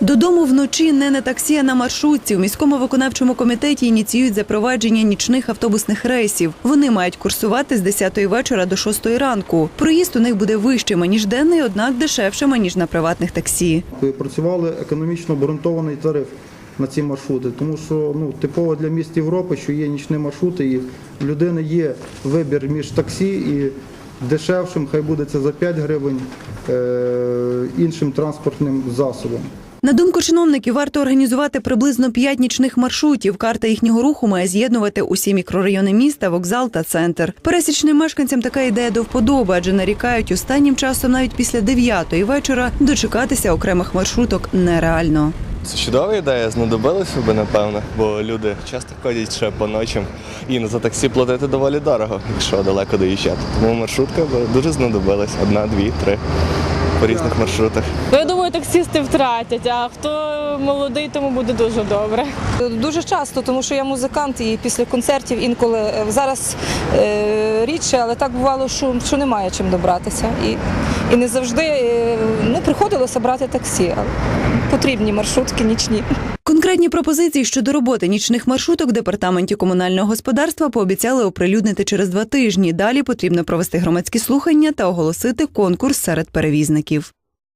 Додому вночі не на таксі, а на маршрутці. У міському виконавчому комітеті ініціюють запровадження нічних автобусних рейсів. Вони мають курсувати з 10 вечора до 6 ранку. Проїзд у них буде вищим, ніж денний, однак дешевшим, ніж на приватних таксі. Працювали економічно обґрунтований тариф на ці маршрути, тому що ну, типово для міст Європи, що є нічні маршрути, і в людини є вибір між таксі і дешевшим, хай буде це за 5 гривень, е- іншим транспортним засобом. На думку чиновників, варто організувати приблизно 5 нічних маршрутів. Карта їхнього руху має з'єднувати усі мікрорайони міста, вокзал та центр. Пересічним мешканцям така ідея до вподоби, адже нарікають останнім часом навіть після 9 вечора дочекатися окремих маршруток нереально. Це чудова ідея, знадобилося би, напевно, бо люди часто ходять ще по ночам і за таксі платити доволі дорого, якщо далеко доїжджати. Тому маршрутка дуже знадобилась. Одна, дві, три по різних маршрутах. Ну, я думаю, таксісти втратять, а хто молодий, тому буде дуже добре. Дуже часто, тому що я музикант і після концертів інколи е, зараз е, рідше, але так бувало, що, що немає чим добратися. І, і не завжди е, ну, приходилося брати таксі. Але потрібні маршрутки нічні. Конкретні пропозиції щодо роботи нічних маршруток департаменті комунального господарства пообіцяли оприлюднити через два тижні. Далі потрібно провести громадські слухання та оголосити конкурс серед перевізників.